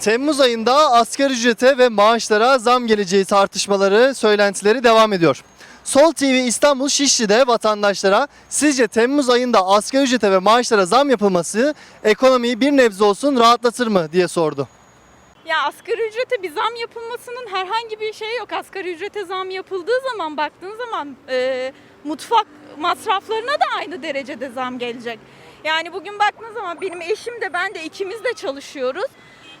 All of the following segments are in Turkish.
Temmuz ayında asgari ücrete ve maaşlara zam geleceği tartışmaları, söylentileri devam ediyor. Sol TV İstanbul Şişli'de vatandaşlara sizce Temmuz ayında asgari ücrete ve maaşlara zam yapılması ekonomiyi bir nebze olsun rahatlatır mı diye sordu. Ya asgari ücrete bir zam yapılmasının herhangi bir şeyi yok. Asgari ücrete zam yapıldığı zaman baktığın zaman e, mutfak masraflarına da aynı derecede zam gelecek. Yani bugün baktığın zaman benim eşim de ben de ikimiz de çalışıyoruz.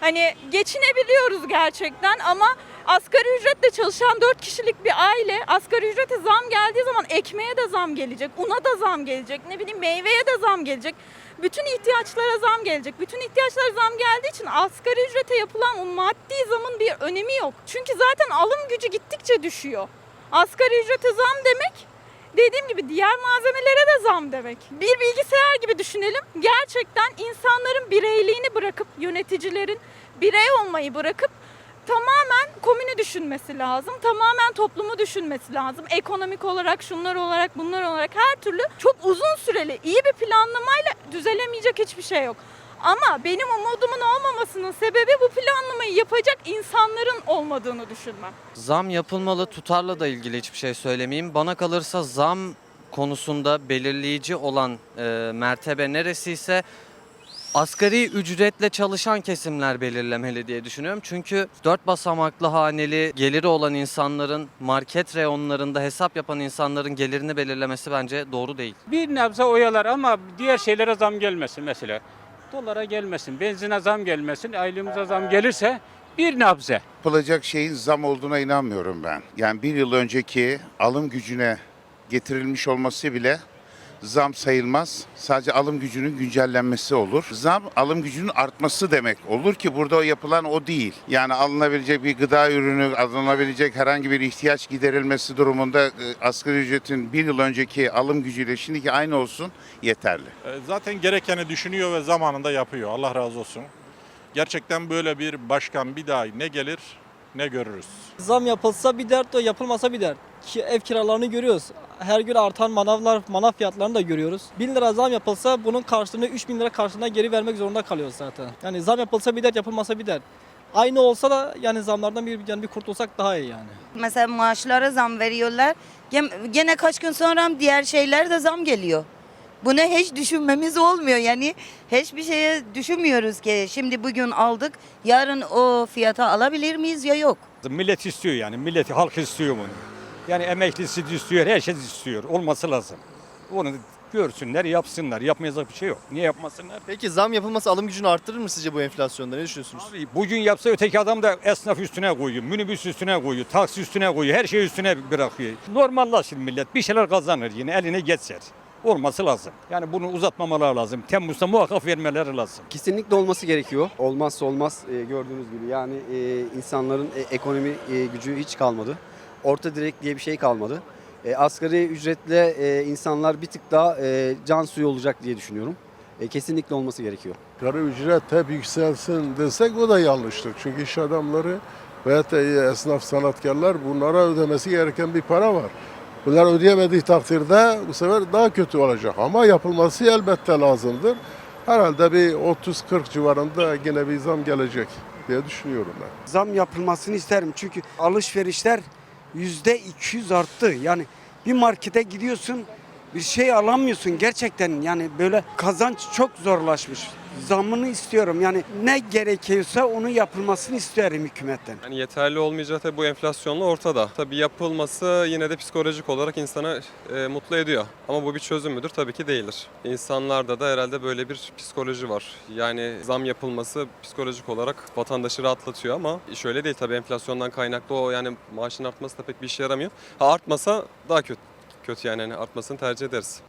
Hani geçinebiliyoruz gerçekten ama asgari ücretle çalışan 4 kişilik bir aile asgari ücrete zam geldiği zaman ekmeğe de zam gelecek, una da zam gelecek, ne bileyim meyveye de zam gelecek. Bütün ihtiyaçlara zam gelecek. Bütün ihtiyaçlara zam geldiği için asgari ücrete yapılan o maddi zamın bir önemi yok. Çünkü zaten alım gücü gittikçe düşüyor. Asgari ücrete zam demek dediğim gibi diğer malzemelere de zam demek. Bir bilgisayar gibi düşünelim. Gerçekten insanların bireyliğini bırakıp yöneticilerin birey olmayı bırakıp tamamen komünü düşünmesi lazım. Tamamen toplumu düşünmesi lazım. Ekonomik olarak, şunlar olarak, bunlar olarak her türlü çok uzun süreli iyi bir planlamayla düzelemeyecek hiçbir şey yok. Ama benim umudumun olmamasının sebebi bu planlamayı yapacak insanların olmadığını düşünmem. Zam yapılmalı tutarla da ilgili hiçbir şey söylemeyeyim. Bana kalırsa zam konusunda belirleyici olan e, mertebe neresiyse asgari ücretle çalışan kesimler belirlemeli diye düşünüyorum. Çünkü dört basamaklı haneli geliri olan insanların market reyonlarında hesap yapan insanların gelirini belirlemesi bence doğru değil. Bir nebze oyalar ama diğer şeylere zam gelmesin mesela. Dolara gelmesin, benzine zam gelmesin, aylığımıza zam gelirse bir nebze. yapılacak şeyin zam olduğuna inanmıyorum ben. Yani bir yıl önceki alım gücüne getirilmiş olması bile zam sayılmaz. Sadece alım gücünün güncellenmesi olur. Zam alım gücünün artması demek olur ki burada o yapılan o değil. Yani alınabilecek bir gıda ürünü, alınabilecek herhangi bir ihtiyaç giderilmesi durumunda e, asgari ücretin bir yıl önceki alım gücüyle şimdiki aynı olsun yeterli. E, Zaten gerekeni düşünüyor ve zamanında yapıyor. Allah razı olsun. Gerçekten böyle bir başkan bir daha ne gelir ne görürüz. Zam yapılsa bir dert o yapılmasa bir dert. Ki ev kiralarını görüyoruz. Her gün artan manavlar, manav fiyatlarını da görüyoruz. 1000 lira zam yapılsa bunun karşılığını 3000 lira karşılığında geri vermek zorunda kalıyoruz zaten. Yani zam yapılsa bir dert yapılmasa bir dert. Aynı olsa da yani zamlardan bir yani bir kurtulsak daha iyi yani. Mesela maaşlara zam veriyorlar. Gene kaç gün sonra diğer şeyler de zam geliyor. Bunu hiç düşünmemiz olmuyor. Yani hiçbir şeye düşünmüyoruz ki şimdi bugün aldık yarın o fiyata alabilir miyiz ya yok. Millet istiyor yani. Millet, halk istiyor bunu. Yani emeklisi istiyor, her şey istiyor. Olması lazım. Onu görsünler, yapsınlar. Yapmayacak bir şey yok. Niye yapmasınlar? Peki zam yapılması alım gücünü arttırır mı sizce bu enflasyonda? Ne düşünüyorsunuz? Abi bugün yapsa öteki adam da esnaf üstüne koyuyor, minibüs üstüne koyuyor, taksi üstüne koyuyor, her şey üstüne bırakıyor. Normallaşır millet, bir şeyler kazanır yine eline geçer. Olması lazım. Yani bunu uzatmamaları lazım. Temmuz'da muhakkak vermeleri lazım. Kesinlikle olması gerekiyor. Olmazsa olmaz e, gördüğünüz gibi yani e, insanların e, ekonomi e, gücü hiç kalmadı. Orta direk diye bir şey kalmadı. E, asgari ücretle e, insanlar bir tık daha e, can suyu olacak diye düşünüyorum. E, kesinlikle olması gerekiyor. Asgari ücret hep yükselsin desek o da yanlıştır. Çünkü iş adamları veyahut da esnaf sanatkarlar bunlara ödemesi gereken bir para var. Bunlar ödeyemediği takdirde bu sefer daha kötü olacak. Ama yapılması elbette lazımdır. Herhalde bir 30-40 civarında yine bir zam gelecek diye düşünüyorum ben. zam yapılmasını isterim. Çünkü alışverişler yüzde 200 arttı. Yani bir markete gidiyorsun bir şey alamıyorsun gerçekten yani böyle kazanç çok zorlaşmış. Zamını istiyorum yani ne gerekiyorsa onun yapılmasını isterim hükümetten. Yani yeterli olmayacağı tabii bu enflasyonla ortada. Tabii yapılması yine de psikolojik olarak insanı e, mutlu ediyor. Ama bu bir çözüm müdür? Tabii ki değildir. İnsanlarda da herhalde böyle bir psikoloji var. Yani zam yapılması psikolojik olarak vatandaşı rahatlatıyor ama iş öyle değil tabii enflasyondan kaynaklı o yani maaşın artması da pek bir işe yaramıyor. Ha artmasa daha kötü kötü yani hani artmasını tercih ederiz.